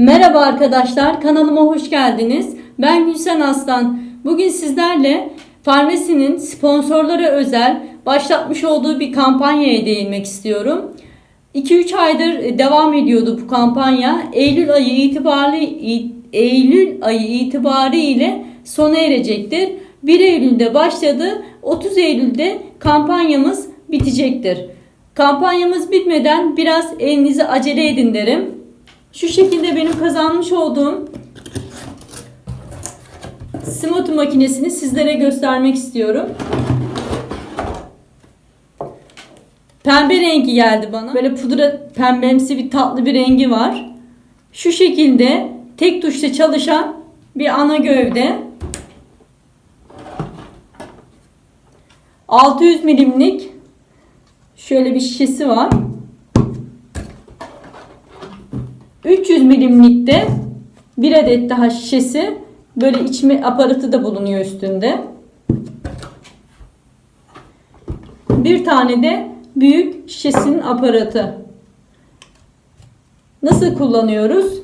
Merhaba arkadaşlar, kanalıma hoş geldiniz. Ben Gülsen Aslan. Bugün sizlerle Farmasi'nin sponsorlara özel başlatmış olduğu bir kampanyaya değinmek istiyorum. 2-3 aydır devam ediyordu bu kampanya. Eylül ayı itibariyle Eylül ayı itibariyle sona erecektir. 1 Eylül'de başladı. 30 Eylül'de kampanyamız bitecektir. Kampanyamız bitmeden biraz elinizi acele edin derim. Şu şekilde benim kazanmış olduğum smoothie makinesini sizlere göstermek istiyorum. Pembe rengi geldi bana. Böyle pudra pembemsi bir tatlı bir rengi var. Şu şekilde tek tuşla çalışan bir ana gövde. 600 milimlik şöyle bir şişesi var. 300 milimlikte bir adet daha şişesi böyle içme aparatı da bulunuyor üstünde. Bir tane de büyük şişesinin aparatı. Nasıl kullanıyoruz?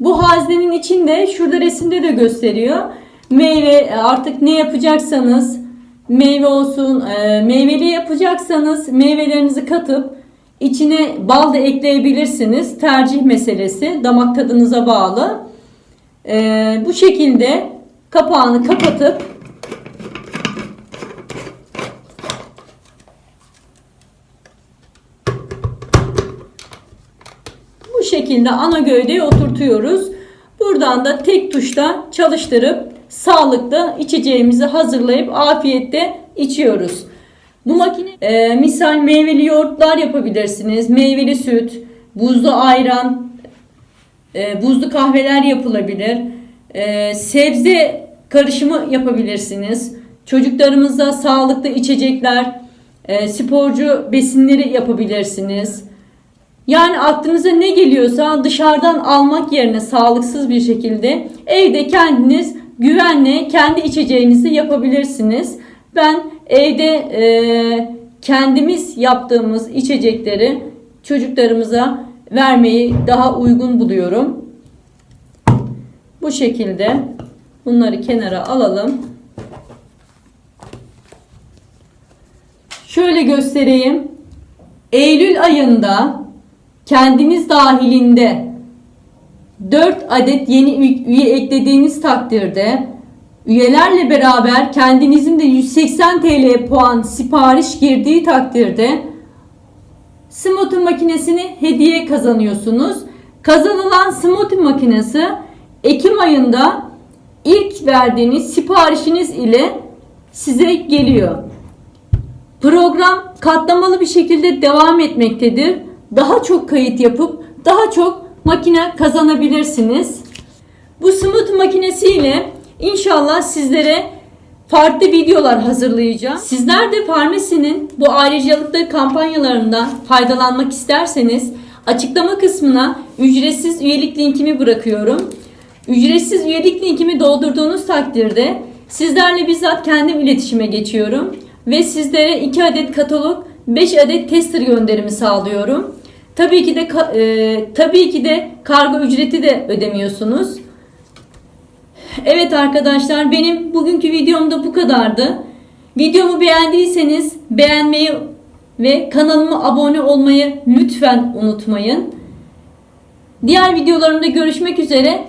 Bu haznenin içinde şurada resimde de gösteriyor. Meyve artık ne yapacaksanız meyve olsun e, meyveli yapacaksanız meyvelerinizi katıp içine bal da ekleyebilirsiniz. Tercih meselesi damak tadınıza bağlı. E, bu şekilde kapağını kapatıp bu şekilde ana gövdeye oturtuyoruz. Buradan da tek tuşta çalıştırıp sağlıklı içeceğimizi hazırlayıp afiyetle içiyoruz. Bu makine e, misal meyveli yoğurtlar yapabilirsiniz. Meyveli süt, buzlu ayran, e, buzlu kahveler yapılabilir. E, sebze karışımı yapabilirsiniz. Çocuklarımıza sağlıklı içecekler, e, sporcu besinleri yapabilirsiniz. Yani aklınıza ne geliyorsa dışarıdan almak yerine sağlıksız bir şekilde evde kendiniz güvenle kendi içeceğinizi yapabilirsiniz. Ben evde e, kendimiz yaptığımız içecekleri çocuklarımıza vermeyi daha uygun buluyorum. Bu şekilde bunları kenara alalım. Şöyle göstereyim. Eylül ayında kendiniz dahilinde 4 adet yeni üye eklediğiniz takdirde üyelerle beraber kendinizin de 180 TL puan sipariş girdiği takdirde smoothie makinesini hediye kazanıyorsunuz. Kazanılan smoothie makinesi Ekim ayında ilk verdiğiniz siparişiniz ile size geliyor. Program katlamalı bir şekilde devam etmektedir. Daha çok kayıt yapıp daha çok makine kazanabilirsiniz. Bu smooth makinesiyle inşallah sizlere farklı videolar hazırlayacağım. Sizler de Farmasi'nin bu ayrıcalıklı kampanyalarından faydalanmak isterseniz açıklama kısmına ücretsiz üyelik linkimi bırakıyorum. Ücretsiz üyelik linkimi doldurduğunuz takdirde sizlerle bizzat kendim iletişime geçiyorum ve sizlere 2 adet katalog, 5 adet tester gönderimi sağlıyorum. Tabii ki de e, tabii ki de kargo ücreti de ödemiyorsunuz. Evet arkadaşlar benim bugünkü videom da bu kadardı. Videomu beğendiyseniz beğenmeyi ve kanalıma abone olmayı lütfen unutmayın. Diğer videolarımda görüşmek üzere.